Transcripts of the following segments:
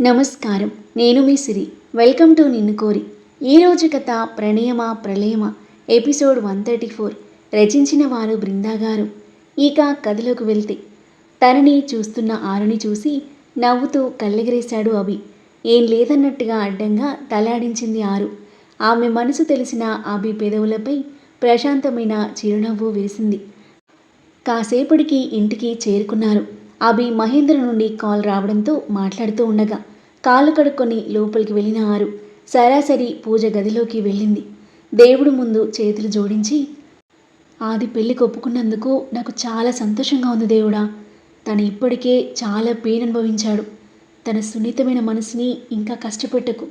నమస్కారం. నేను మీ సిరి. Welcome to నిన్ను కోరి. ఈరోజు కథ ప్రణయమ ప్రళయమ? Episode one thirty four. రచించిన వారు బృందా గారు. ఇక కథలోకి వెళ్తే తనని చూస్తున్న ఆరుని చూసి నవ్వుతూ కళ్ళెగరేశాడు అభి. ఏం లేదన్నట్టుగా అడ్డంగా తలాడించింది ఆరు. ఆమె మనసు తెలిసిన అభి పెదవులపై ప్రశాంతమైన చిరునవ్వు విరిసింది కాసేపటికి ఇంటికి చేరుకున్నారు. అభి మహేంద్ర నుండి కాల్ రావడంతో మాట్లాడుతూ ఉండగా కాలు కడుక్కొని లోపలికి వెళ్ళిన ఆరు సరాసరి పూజ గదిలోకి వెళ్ళింది. దేవుడు ముందు చేతులు జోడించి ఆది పెళ్ళికి ఒప్పుకున్నందుకు నాకు చాలా సంతోషంగా ఉంది దేవుడా. తను ఇప్పటికే చాలా పెయిన్ అనుభవించాడు తన సున్నితమైన మనసుని ఇంకా కష్టపెట్టకు.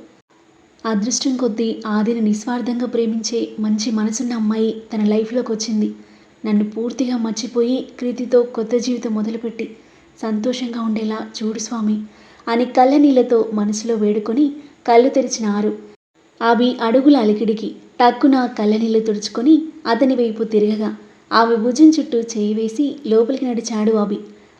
అదృష్టం కొద్దీ ఆదిని నిస్వార్థంగా ప్రేమించే మంచి మనసున్న అమ్మాయి తన లైఫ్లోకి వచ్చింది. నన్ను పూర్తిగా మర్చిపోయి కృతితో కొత్త జీవితం మొదలుపెట్టి సంతోషంగా ఉండేలా చూడు స్వామి అని కళ్ళనీళ్ళతో మనసులో వేడుకొని కళ్ళు తెరిచిన ఆరు. అవి అడుగుల అలికిడికి టక్కున కళ్ళనీళ్ళు తుడుచుకొని అతని వైపు తిరగగా. ఆమె భుజం చుట్టూ చేయి వేసి లోపలికి నడిచాడు అభి.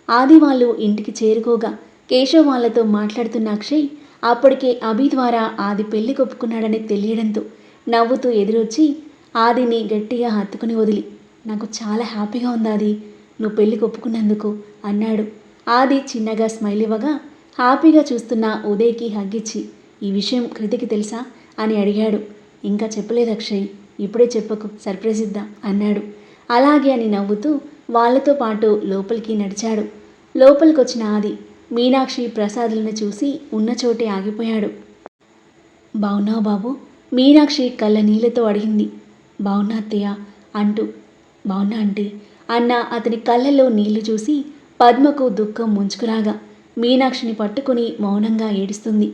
ఆది వాళ్ళు ఇంటికి చేరుకోగా కేశవ్ వాళ్ళతో మాట్లాడుతున్న అక్షయ్ అప్పటికే అభి ద్వారా ఆది పెళ్ళి కొప్పుకున్నాడని తెలియడంతో నవ్వుతూ ఎదురొచ్చి ఆదిని గట్టిగా హత్తుకుని వదిలి నాకు చాలా హ్యాపీగా ఉంది ఆది నువ్వు పెళ్ళి కొప్పుకున్నందుకు అన్నాడు. ఆది చిన్నగా స్మైల్ ఇవ్వగా హ్యాపీగా చూస్తున్న ఉదయ్కి హగ్గిచ్చి ఈ విషయం కృతికి తెలుసా? అని అడిగాడు. ఇంకా చెప్పలేదు అక్షయ్ ఇప్పుడే చెప్పకు సర్ప్రైజ్ ఇద్దాం అన్నాడు. అలాగే అని నవ్వుతూ వాళ్ళతో పాటు లోపలికి నడిచాడు. లోపలికి వచ్చిన ఆది మీనాక్షి ప్రసాదులను చూసి ఉన్న చోటే ఆగిపోయాడు. బావున్నావు బాబు? మీనాక్షి కళ్ళ నీళ్ళతో అడిగింది. బావున్నా అత్తయ్య అంటూ. బావున్నా అంటే అన్న అతని కళ్ళల్లో నీళ్ళు చూసి పద్మకు దుఃఖం ముంచుకురాగా. మీనాక్షిని పట్టుకుని మౌనంగా ఏడుస్తుంది.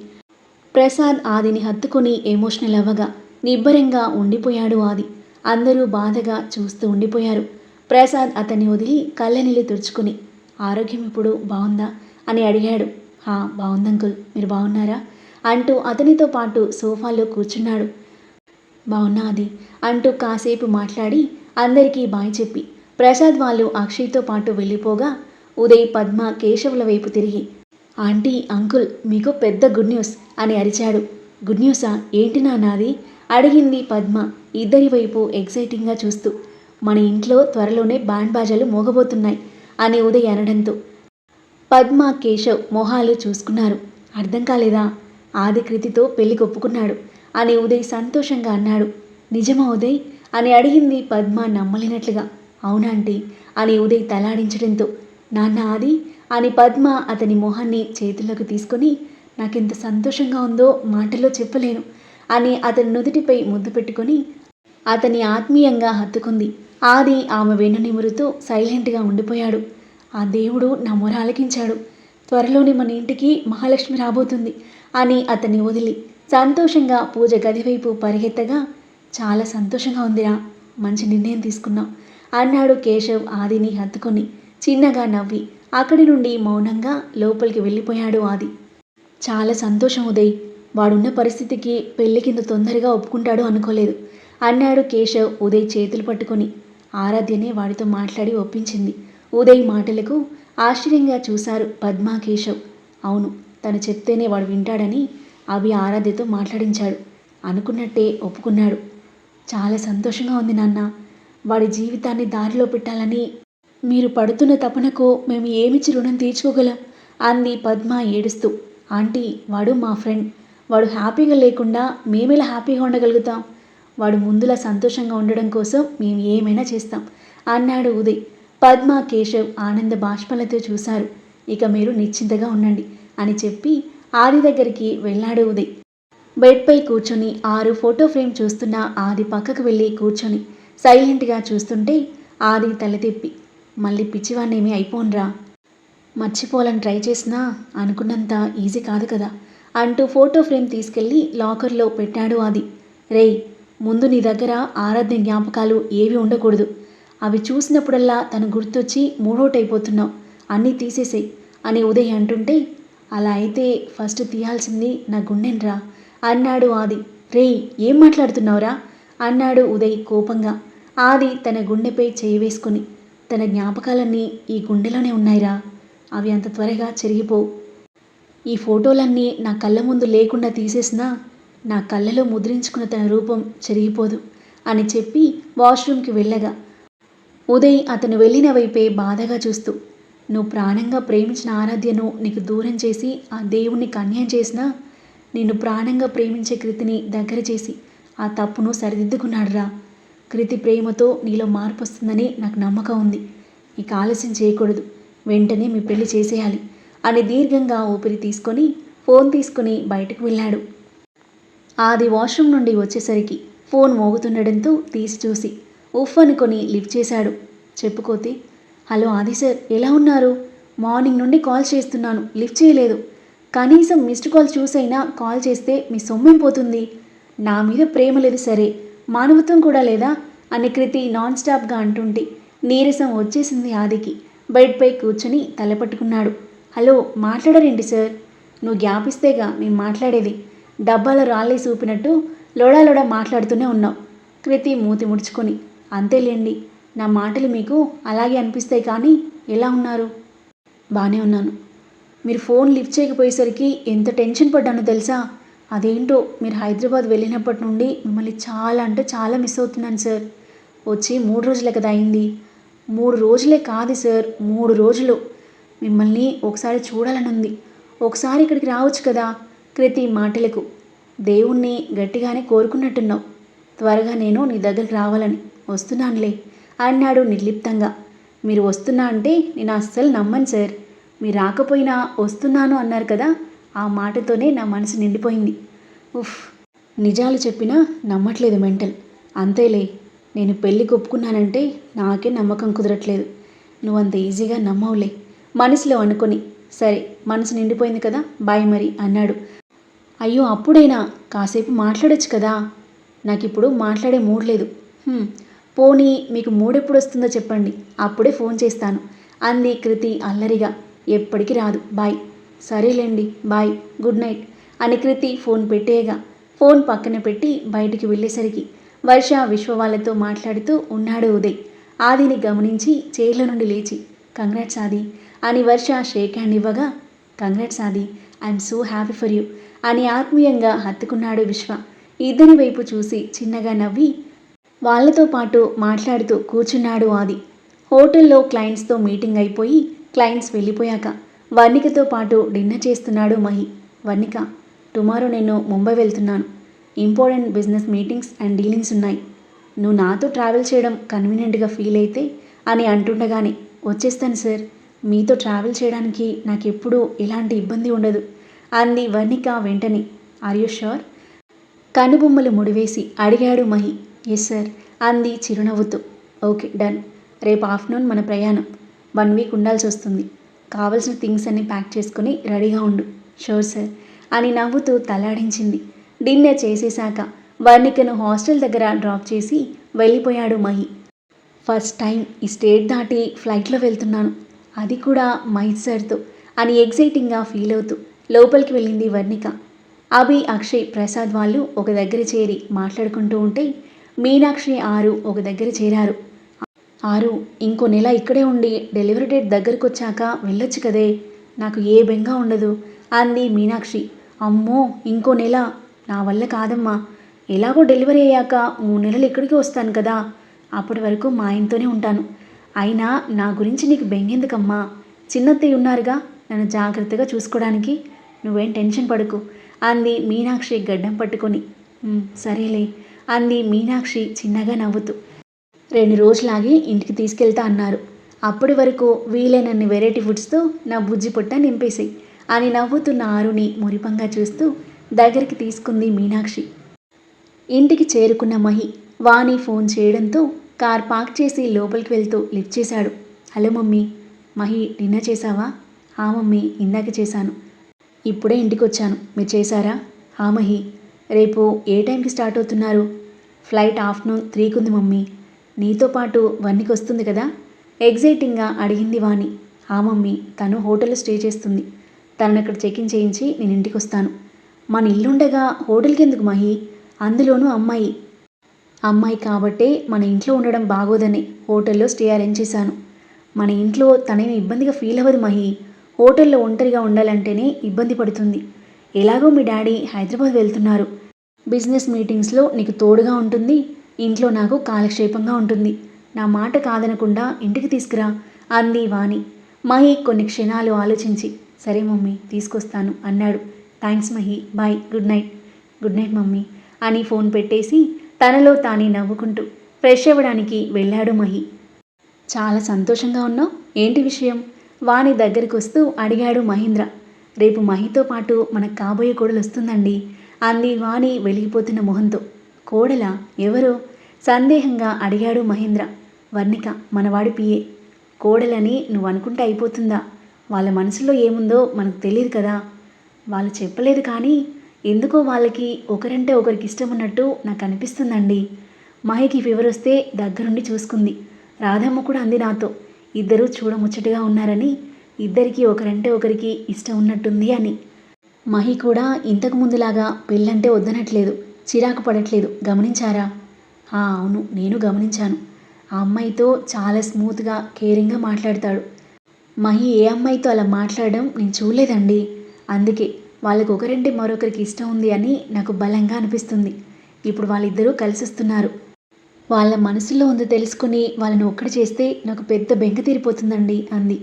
ప్రసాద్ ఆదిని హత్తుకుని ఎమోషనల్ అవ్వగా. నిబ్బరంగా ఉండిపోయాడు ఆది. అందరూ బాధగా చూస్తూ ఉండిపోయారు. ప్రసాద్ అతన్ని వదిలి కళ్ళనీళ్ళు తుడుచుకుని ఆరోగ్యం ఇప్పుడు బాగుందా అని అడిగాడు. హా బాగుందంకుల్ మీరు బాగున్నారా అంటూ అతనితో పాటు సోఫాలో కూర్చున్నాడు. బాగున్నా అది అంటూ కాసేపు మాట్లాడి అందరికీ బాయ్ చెప్పి ప్రసాద్ వాళ్ళు అక్షయ్తో పాటు వెళ్ళిపోగా ఉదయ్ పద్మ కేశవుల వైపు తిరిగి ఆంటీ అంకుల్ మీకు పెద్ద గుడ్ న్యూస్ అని అరిచాడు. గుడ్ న్యూసా ఏంటి నాది అడిగింది పద్మ ఇద్దరి వైపు ఎక్సైటింగ్గా చూస్తూ. మన ఇంట్లో త్వరలోనే బ్యాండ్ బాజాలు మోగబోతున్నాయి అని ఉదయ్ అనడంతో. పద్మ కేశవ్ మొహాలు చూసుకున్నారు. అర్థం కాలేదా? ఆదికృతితో పెళ్ళి ఒప్పుకున్నాడు అని ఉదయ్ సంతోషంగా అన్నాడు. నిజమా ఉదయ్? అని అడిగింది పద్మ నమ్మలేనట్లుగా. అవునాంటీ అని ఉదయ్ తలాడించడంతో. నాన్న ఆది అని పద్మ అతని మొహాన్ని చేతుల్లోకి తీసుకొని నాకెంత సంతోషంగా ఉందో మాటలో చెప్పలేను అని అతని నుదుటిపై ముద్దు పెట్టుకొని అతని ఆత్మీయంగా హత్తుకుంది. ఆది ఆమె వెన్ను నిమురుతూ సైలెంట్గా ఉండిపోయాడు. ఆ దేవుడు నా మొర ఆలకించాడు. త్వరలోనే మన ఇంటికి మహాలక్ష్మి రాబోతుంది అని అతన్ని వదిలి సంతోషంగా పూజ గదివైపు పరిగెత్తగా చాలా సంతోషంగా ఉందిరా మంచి నిర్ణయం తీసుకున్నాం అన్నాడు కేశవ్ ఆదిని హత్తుకొని. చిన్నగా నవ్వి అక్కడి నుండి మౌనంగా లోపలికి వెళ్ళిపోయాడు ఆది. చాలా సంతోషం ఉదయ్. వాడున్న పరిస్థితికి పెళ్ళి కింద తొందరగా ఒప్పుకుంటాడు అనుకోలేదు. అన్నాడు కేశవ్ ఉదయ్ చేతులు పట్టుకొని. ఆరాధ్యనే వాడితో మాట్లాడి ఒప్పించింది. ఉదయ్ మాటలకు ఆశ్చర్యంగా చూశారు పద్మా కేశవ్. అవును తను చెప్తేనే వాడు వింటాడని అవి ఆరాధ్యతో మాట్లాడించాడు. అనుకున్నట్టే ఒప్పుకున్నాడు. చాలా సంతోషంగా ఉంది నాన్న. వాడి జీవితాన్ని దారిలో పెట్టాలని మీరు పడుతున్న తపనకు మేము ఏమిచ్చి రుణం తీర్చుకోగలం? అంది పద్మ ఏడుస్తూ. ఆంటీ వాడు మా ఫ్రెండ్. వాడు హ్యాపీగా లేకుండా మేమెలా హ్యాపీగా ఉండగలుగుతాం? వాడు ముందులా సంతోషంగా ఉండడం కోసం మేము ఏమైనా చేస్తాం అన్నాడు ఉదయ్. పద్మ కేశవ్ ఆనంద బాష్పలతో చూశారు. ఇక మీరు నిశ్చింతగా ఉండండి అని చెప్పి ఆది దగ్గరికి వెళ్ళాడు ఉదయ్. బెడ్పై కూర్చొని ఆరు ఫోటో ఫ్రేమ్ చూస్తున్న ఆది పక్కకు వెళ్ళి కూర్చొని సైలెంట్గా చూస్తుంటే ఆది తల తిప్పి మళ్ళీ పిచ్చివాణ్ణేమీ అయిపోన్రా? మర్చిపోవాలని ట్రై చేసినా అనుకున్నంత ఈజీ కాదు కదా. అంటూ ఫోటో ఫ్రేమ్ తీసుకెళ్ళి లాకర్లో పెట్టాడు ఆది. రేయ్ ముందు నీ దగ్గర ఆరాధ్య జ్ఞాపకాలు ఏవి ఉండకూడదు. అవి చూసినప్పుడల్లా తను గుర్తొచ్చి మూడోటైపోతున్నావు. అన్నీ తీసేసేయి అని ఉదయ్ అంటుంటే అలా అయితే ఫస్ట్ తీయాల్సింది నా గుండెన్రా అన్నాడు ఆది. రేయ్ ఏం మాట్లాడుతున్నావురా? అన్నాడు ఉదయ్ కోపంగా. ఆది తన గుండెపై చేయి వేసుకుని. తన జ్ఞాపకాలన్నీ ఈ గుండెలోనే ఉన్నాయిరా. అవి అంత త్వరగా చెరిగిపోవు ఈ ఫోటోలన్నీ నా కళ్ళ ముందు లేకుండా తీసేసినా నా కళ్ళలో ముద్రించుకున్న తన రూపం చెరిగిపోదు అని చెప్పి వాష్రూమ్కి వెళ్ళగా. ఉదయ్ అతను వెళ్ళిన వైపే బాధగా చూస్తూ నువ్వు ప్రాణంగా ప్రేమించిన ఆరాధ్యను నీకు దూరం చేసి ఆ దేవుణ్ణి కన్యం చేసినా నిన్ను ప్రాణంగా ప్రేమించే కృతిని దగ్గర చేసి ఆ తప్పును సరిదిద్దుకున్నాడురా. కృతి ప్రేమతో నీలో మార్పు వస్తుందని నాకు నమ్మకం ఉంది. ఇక ఆలస్యం చేయకూడదు. వెంటనే మీ పెళ్ళి చేసేయాలి అని దీర్ఘంగా ఊపిరి తీసుకొని ఫోన్ తీసుకుని బయటకు వెళ్ళాడు. ఆది వాష్రూమ్ నుండి వచ్చేసరికి ఫోన్ మోగుతుండడంతో తీసి చూసి ఉఫ్ అనుకొని లిఫ్ట్ చేశాడు. చెప్పుకోతే హలో ఆది సార్ ఎలా ఉన్నారు? మార్నింగ్ నుండి కాల్ చేస్తున్నాను లిఫ్ట్ చేయలేదు. కనీసం మిస్డ్ కాల్ చూసైనా కాల్ చేస్తే మీ సొమ్మేం పోతుంది? నా మీద ప్రేమ లేదు సరే మానవత్వం కూడా లేదా? అని కృతి నాన్ స్టాప్గా అంటుంటే నీరసం వచ్చేసింది ఆదికి. బెడ్పై కూర్చొని తలపట్టుకున్నాడు హలో మాట్లాడరేంటి సార్? నువ్వు గ్యాప్ ఇస్తేగా మేము మాట్లాడేది. డబ్బాలో రాళ్ళే చూపినట్టు లోడా మాట్లాడుతూనే ఉన్నావు. కృతి మూతి ముడుచుకొని అంతేలేండి నా మాటలు మీకు అలాగే అనిపిస్తాయి కానీ ఎలా ఉన్నారు? బాగానే ఉన్నాను. మీరు ఫోన్ లిఫ్ట్ చేయకపోయేసరికి ఎంత టెన్షన్ పడ్డానో తెలుసా? అదేంటో? మీరు హైదరాబాద్ వెళ్ళినప్పటి నుండి మిమ్మల్ని చాలా అంటే చాలా మిస్ అవుతున్నాను సార్. వచ్చి మూడు రోజులే కదా అయింది. మూడు రోజులే కాదు సార్. మూడు రోజులు. మిమ్మల్ని ఒకసారి చూడాలని ఉంది ఒకసారి ఇక్కడికి రావచ్చు కదా క్రితి మాటలకు. దేవుణ్ణి గట్టిగానే కోరుకున్నట్టున్నావు. త్వరగా నేను నీ దగ్గరికి రావాలని వస్తున్నానులే అన్నాడు నిర్లిప్తంగా. మీరు వస్తున్నా అంటే నేను అస్సలు నమ్మను సార్. మీరు రాకపోయినా వస్తున్నాను అన్నారు కదా ఆ మాటతోనే నా మనసు నిండిపోయింది. ఉఫ్ నిజాలు చెప్పినా నమ్మట్లేదు మెంటల్. అంతేలే నేను పెళ్ళి ఒప్పుకున్నానంటే నాకే నమ్మకం కుదరట్లేదు. నువ్వు అంత ఈజీగా నమ్మవులే. మనసులో అనుకొని సరే మనసు నిండిపోయింది కదా బాయ్ మరి అన్నాడు. అయ్యో అప్పుడైనా కాసేపు మాట్లాడొచ్చు కదా. నాకు ఇప్పుడు మాట్లాడే మూడ్ లేదు. పోనీ మీకు మూడెప్పుడు వస్తుందో చెప్పండి. అప్పుడే ఫోన్ చేస్తాను. అంది కృతి అల్లరిగా. ఎప్పటికీ రాదు. బాయ్. సరేలేండి బాయ్ గుడ్ నైట్ అని కృతి ఫోన్ పెట్టేయగా. ఫోన్ పక్కన పెట్టి బయటికి వెళ్ళేసరికి వర్ష విశ్వ వాళ్ళతో మాట్లాడుతూ ఉన్నాడు ఉదయ్. ఆదిని గమనించి చైర్ల నుండి లేచి కంగ్రాట్స్ ఆది అని వర్ష షేక్ హ్యాండ్ ఇవ్వగా congrats Aadi I'm so happy for you అని ఆత్మీయంగా హత్తుకున్నాడు విశ్వ. ఇద్దరి వైపు చూసి చిన్నగా నవ్వి వాళ్ళతో పాటు మాట్లాడుతూ కూర్చున్నాడు ఆది. హోటల్లో క్లయింట్స్తో మీటింగ్ అయిపోయి క్లయింట్స్ వెళ్ళిపోయాక వర్ణికతో పాటు డిన్నర్ చేస్తున్నాడు మహి. వర్ణిక టుమారో నేను ముంబై వెళ్తున్నాను. Important business meetings and dealings ఉన్నాయి. నువ్వు నాతో ట్రావెల్ చేయడం కన్వీనియంట్గా ఫీల్ అయితే అని అంటుండగానే వచ్చేస్తాను సార్. మీతో ట్రావెల్ చేయడానికి నాకు ఎప్పుడూ ఎలాంటి ఇబ్బంది ఉండదు అంది వర్ణిక వెంటనే. ఆర్ యూ షూర్ కనుబొమ్మలు ముడివేసి అడిగాడు మహి. ఎస్ సార్ అంది చిరునవ్వుతూ. ఓకే డన్ రేపు ఆఫ్టర్నూన్ మన ప్రయాణం. వన్ వీక్ ఉండాల్సి వస్తుంది. కావలసిన థింగ్స్ అన్ని ప్యాక్ చేసుకుని రెడీగా ఉండు. Sure sir. అని నవ్వుతూ తలాడించింది. డిన్నర్ చేసేశాక వర్ణికను హాస్టల్ దగ్గర డ్రాప్ చేసి వెళ్ళిపోయాడు మహి. ఫస్ట్ టైం ఈ స్టేట్ దాటి ఫ్లైట్లో వెళ్తున్నాను. అది కూడా మహిత్ సార్తో అని ఎగ్జైటింగ్గా ఫీల్ అవుతూ లోపలికి వెళ్ళింది వర్ణిక. అభి అక్షయ్ ప్రసాద్ వాళ్ళు ఒక దగ్గర చేరి మాట్లాడుకుంటూ ఉంటే మీనాక్షి ఆరు ఒక దగ్గర చేరారు. ఆరు ఇంకో నెల ఇక్కడే ఉండి డెలివరీ డేట్ దగ్గరకు వచ్చాక వెళ్ళొచ్చు కదే. నాకు ఏ బెంగ ఉండదు. అంది మీనాక్షి. అమ్మో ఇంకో నెల. నా వల్ల కాదమ్మా. ఎలాగో డెలివరీ అయ్యాక మూడు నెలలు ఇక్కడికి వస్తాను కదా. అప్పటి వరకు మా ఆయనతోనే ఉంటాను. అయినా నా గురించి నీకు బెంగెందుకమ్మా చిన్నత్తయ్య ఉన్నారుగా. నన్ను జాగ్రత్తగా చూసుకోవడానికి. నువ్వేం టెన్షన్ పడకు. అంది మీనాక్షి గడ్డం పట్టుకొని. సరేలే. అంది మీనాక్షి చిన్నగా నవ్వుతూ. రెండు రోజులాగి ఇంటికి తీసుకెళ్తా అన్నారు. అప్పటి వరకు వీలైనన్ని వెరైటీ ఫుడ్స్తో నా బుజ్జి పుట్ట నింపేసాయి అని నవ్వుతున్న ఆరుని మురిపంగా చూస్తూ దగ్గరికి తీసుకుంది మీనాక్షి. ఇంటికి చేరుకున్న మహి వాణి ఫోన్ చేయడంతో కార్ పార్క్ చేసి లోపలికి వెళ్తూ లిఫ్ట్ చేశాడు. హలో మమ్మీ మహి డిన్నర్ చేశావా? ఆ మమ్మీ ఇందాక చేశాను. ఇప్పుడే ఇంటికి వచ్చాను మీరు చేశారా? ఆ మహి రేపు ఏ టైంకి స్టార్ట్ అవుతున్నారు? ఫ్లైట్ ఆఫ్టర్నూన్ త్రీకి ఉంది మమ్మీ. నీతో పాటు వన్నికొస్తుంది కదా? ఎగ్జైటింగ్గా అడిగింది వాణి. ఆ మమ్మీ తను హోటల్లో స్టే చేస్తుంది. తనను అక్కడ చెక్ ఇన్ చేయించి నేను ఇంటికి వస్తాను మన ఇల్లుండగా హోటల్కి ఎందుకు మహి? అందులోనూ అమ్మాయి. అమ్మాయి కాబట్టే మన ఇంట్లో ఉండడం బాగోదని హోటల్లో స్టే అరేంజ్ చేశాను. మన ఇంట్లో తనేమి ఇబ్బందిగా ఫీల్ అవ్వదు మహి. హోటల్లో ఒంటరిగా ఉండాలంటేనే ఇబ్బంది పడుతుంది. ఎలాగో మీ డాడీ హైదరాబాద్ వెళ్తున్నారు. బిజినెస్ మీటింగ్స్లో నీకు తోడుగా ఉంటుంది. ఇంట్లో నాకు కాలక్షేపంగా ఉంటుంది. నా మాట కాదనకుండా ఇంటికి తీసుకురా అంది వాణి. మహి కొన్ని క్షణాలు ఆలోచించి సరే మమ్మీ తీసుకొస్తాను అన్నాడు. Thanks Mahi bye good night. Good night mummy అని ఫోన్ పెట్టేసి తనలో తానే నవ్వుకుంటూ ఫ్రెష్ అవ్వడానికి వెళ్ళాడు మహి. చాలా సంతోషంగా ఉన్నావు? ఏంటి విషయం? వాణి దగ్గరికి వస్తూ అడిగాడు మహేంద్ర. రేపు మహితో పాటు మనకు కాబోయే కోడలు వస్తుందండి అంది వాణి వెలిగిపోతున్న మొహంతో. కోడల ఎవరు సందేహంగా అడిగాడు మహేంద్ర. వర్ణిక మనవాడి పిఏ కోడలని నువ్వు అనుకుంటే అయిపోతుందా? వాళ్ళ మనసులో ఏముందో మనకు తెలియదు కదా. వాళ్ళు చెప్పలేదు కానీ ఎందుకో వాళ్ళకి ఒకరంటే ఒకరికి ఇష్టం ఉన్నట్టు నాకు అనిపిస్తుందండి మహికి ఫీవర్ వస్తే దగ్గరుండి చూసుకుంది. రాధమ్మ కూడా అంది నాతో ఇద్దరూ చూడముచ్చటగా ఉన్నారని ఇద్దరికి ఒకరంటే ఒకరికి ఇష్టం ఉన్నట్టుంది అని. మహి కూడా ఇంతకు ముందులాగా పెళ్ళంటే వద్దనట్లేదు. చిరాకు పడట్లేదు. గమనించారా? "ఆ, అవును నేను గమనించాను. ఆ అమ్మాయితో చాలా స్మూత్గా కేరింగ్గా మాట్లాడతాడు. మహి ఏ అమ్మాయితో అలా మాట్లాడడం నేను చూడలేదండి. అందుకే వాళ్ళకి ఒకరంటే మరొకరికి ఇష్టం ఉంది అని నాకు బలంగా అనిపిస్తుంది. ఇప్పుడు వాళ్ళిద్దరూ కలిసి వస్తున్నారు వాళ్ళ మనసులో ఉందో తెలుసుకుని వాళ్ళని ఒక్కడి చేస్తే నాకు పెద్ద బెంగ తీరిపోతుందండి అంది.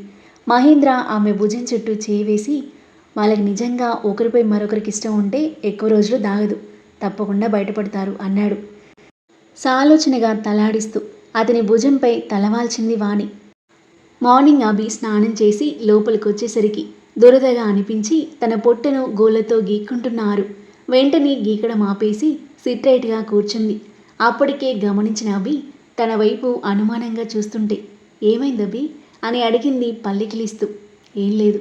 మహేంద్ర ఆమె భుజం చుట్టూ చేయి వేసి వాళ్ళకి నిజంగా ఒకరిపై మరొకరికి ఇష్టం ఉంటే ఎక్కువ రోజులు దాగదు. తప్పకుండా బయటపడతారు అన్నాడు. సాలోచనగా తలాడిస్తూ అతని భుజంపై తలవాల్చింది వాణి. మార్నింగ్ అభి స్నానం చేసి లోపలికొచ్చేసరికి దురదగా అనిపించి తన పొట్టను గోళ్ళతో గీక్కుంటున్నారు. వెంటనే గీకడం ఆపేసి సిట్రైట్గా కూర్చుంది. అప్పటికే గమనించిన అభి తన వైపు అనుమానంగా చూస్తుంటే ఏమైంది అభి? అని అడిగింది పల్లికిలిస్తూ. ఏం లేదు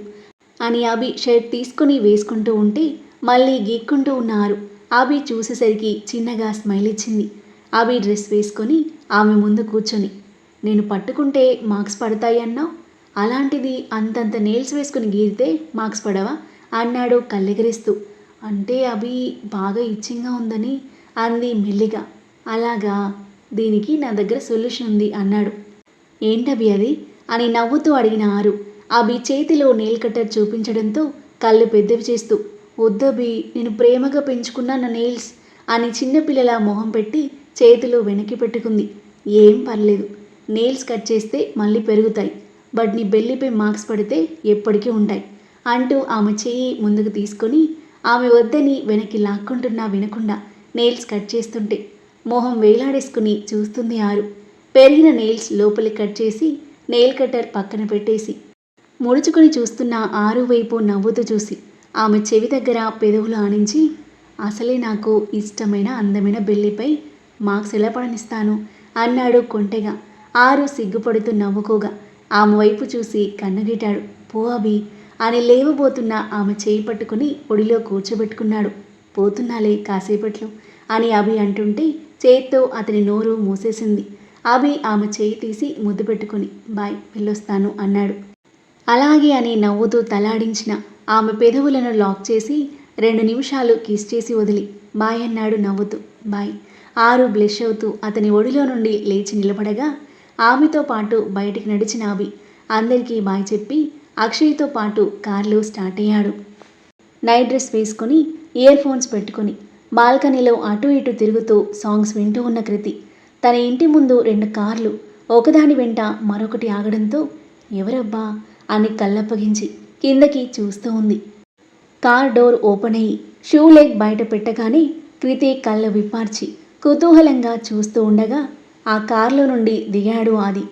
అని అభి షర్ట్ తీసుకుని వేసుకుంటూ ఉంటే మళ్ళీ గీక్కుంటూ ఉన్నారు. అభి చూసేసరికి చిన్నగా స్మైల్ ఇచ్చింది. అభి డ్రెస్ వేసుకొని ఆమె ముందు కూర్చొని నేను పట్టుకుంటే మార్క్స్ పడతాయి అన్నావు? అలాంటిది అంతంత నేల్స్ వేసుకుని గీరితే మార్క్స్ పడవా? అన్నాడు కళ్ళెగరిస్తూ. అంటే అభి బాగా ఇచ్చింగ్గా ఉందని అంది మెల్లిగా. అలాగా దీనికి నా దగ్గర సొల్యూషన్ ఉంది అన్నాడు. ఏంటవి అది? అని నవ్వుతూ అడిగిన ఆరు. అభి చేతిలో నెయిల్ కట్టర్ చూపించడంతో కళ్ళు పెద్దవి చేస్తూ వద్దబి నేను ప్రేమగా పెంచుకున్న నా నెయిల్స్ అని చిన్నపిల్లల మొహం పెట్టి చేతిలో వెనక్కి పెట్టుకుంది. ఏం పర్లేదు. నెయిల్స్ కట్ చేస్తే మళ్ళీ పెరుగుతాయి. బట్ నీ బెల్లిపై మార్క్స్ పడితే ఎప్పటికీ ఉంటాయి. అంటూ ఆమె చెయ్యి ముందుకు తీసుకొని ఆమె వద్దని వెనక్కి లాక్కుంటున్నా వినకుండా నెయిల్స్ కట్ చేస్తుంటే మొహం వేలాడేసుకుని చూస్తుంది ఆరు. పెరిగిన నెయిల్స్ లోపలి కట్ చేసి నెయిల్ కట్టర్ పక్కన పెట్టేసి ముడుచుకొని చూస్తున్న ఆరు వైపు నవ్వుతూ చూసి ఆమె చెవి దగ్గర పెదవులు ఆనించి అసలే నాకు ఇష్టమైన అందమైన బెల్లిపై మార్క్స్ ఎలా పడనిస్తాను? అన్నాడు కొంటెగా. ఆరు సిగ్గుపడుతూ నవ్వుకోగా. ఆమె వైపు చూసి కన్నగిటాడు. పో అభి అని లేవబోతున్న ఆమె చేయి పట్టుకుని ఒడిలో కూర్చోబెట్టుకున్నాడు. పోతున్నాలే కాసేపట్లో అని అభి అంటుంటే చేత్తో అతని నోరు మూసేసింది. అభి ఆమె చేయి తీసి ముద్దు పెట్టుకుని బాయ్ వెళ్ళొస్తాను అన్నాడు. అలాగే అని నవ్వుతూ తలాడించిన. ఆమె పెదవులను లాక్ చేసి రెండు నిమిషాలు కిస్ చేసి వదిలి. బాయ్ అన్నాడు నవ్వుతూ. బాయ్. ఆరు బ్లెష్ అవుతూ అతని ఒడిలో నుండి లేచి నిలబడగా ఆమెతో పాటు బయటికి నడిచిన అవి అందరికీ బాయ్ చెప్పి అక్షయ్తో పాటు కార్లో స్టార్ట్ అయ్యాడు. నైట్ డ్రెస్ వేసుకొని ఇయర్ ఫోన్స్ పెట్టుకొని బాల్కనీలో అటు ఇటు తిరుగుతూ సాంగ్స్ వింటూ ఉన్న కృతి. తన ఇంటి ముందు రెండు కార్లు ఒకదాని వెంట మరొకటి ఆగడంతో ఎవరబ్బా? అని కళ్ళప్పగించి కిందకి చూస్తూ ఉంది. కార్ డోర్ ఓపెన్ అయ్యి షూ లెగ్ బయట పెట్టగానే కృతి కళ్ళు విప్పార్చి కుతూహలంగా చూస్తూ ఉండగా ఆ కార్లో నుండి దిగాడు ఆది.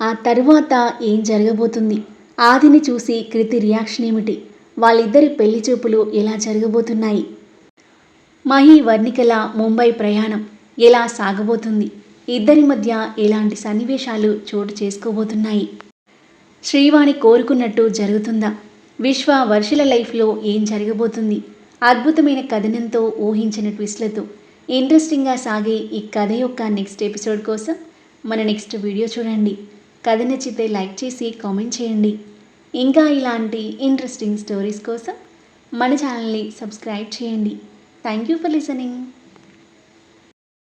ఆ తరువాత ఏం జరగబోతుంది? ఆదిని చూసి కృతి రియాక్షన్ ఏమిటి? వాళ్ళిద్దరి పెళ్ళి చూపులు ఎలా జరగబోతున్నాయి? మహి వర్ణికల ముంబై ప్రయాణం ఎలా సాగబోతుంది? ఇద్దరి మధ్య ఎలాంటి సన్నివేశాలు చోటు చేసుకోబోతున్నాయి? శ్రీవాణి కోరుకున్నట్టు జరుగుతుందా? విశ్వ వర్షుల లైఫ్లో ఏం జరగబోతుంది? అద్భుతమైన కథనంతో ఊహించిన ట్విస్ట్లతో ఇంట్రెస్టింగ్గా సాగే ఈ కథ యొక్క నెక్స్ట్ ఎపిసోడ్ కోసం మన నెక్స్ట్ వీడియో చూడండి. కథ నచ్చితే లైక్ చేసి కామెంట్ చేయండి. ఇంకా ఇలాంటి ఇంట్రెస్టింగ్ స్టోరీస్ కోసం మన ఛానల్ని సబ్స్క్రైబ్ చేయండి. Thank you for listening.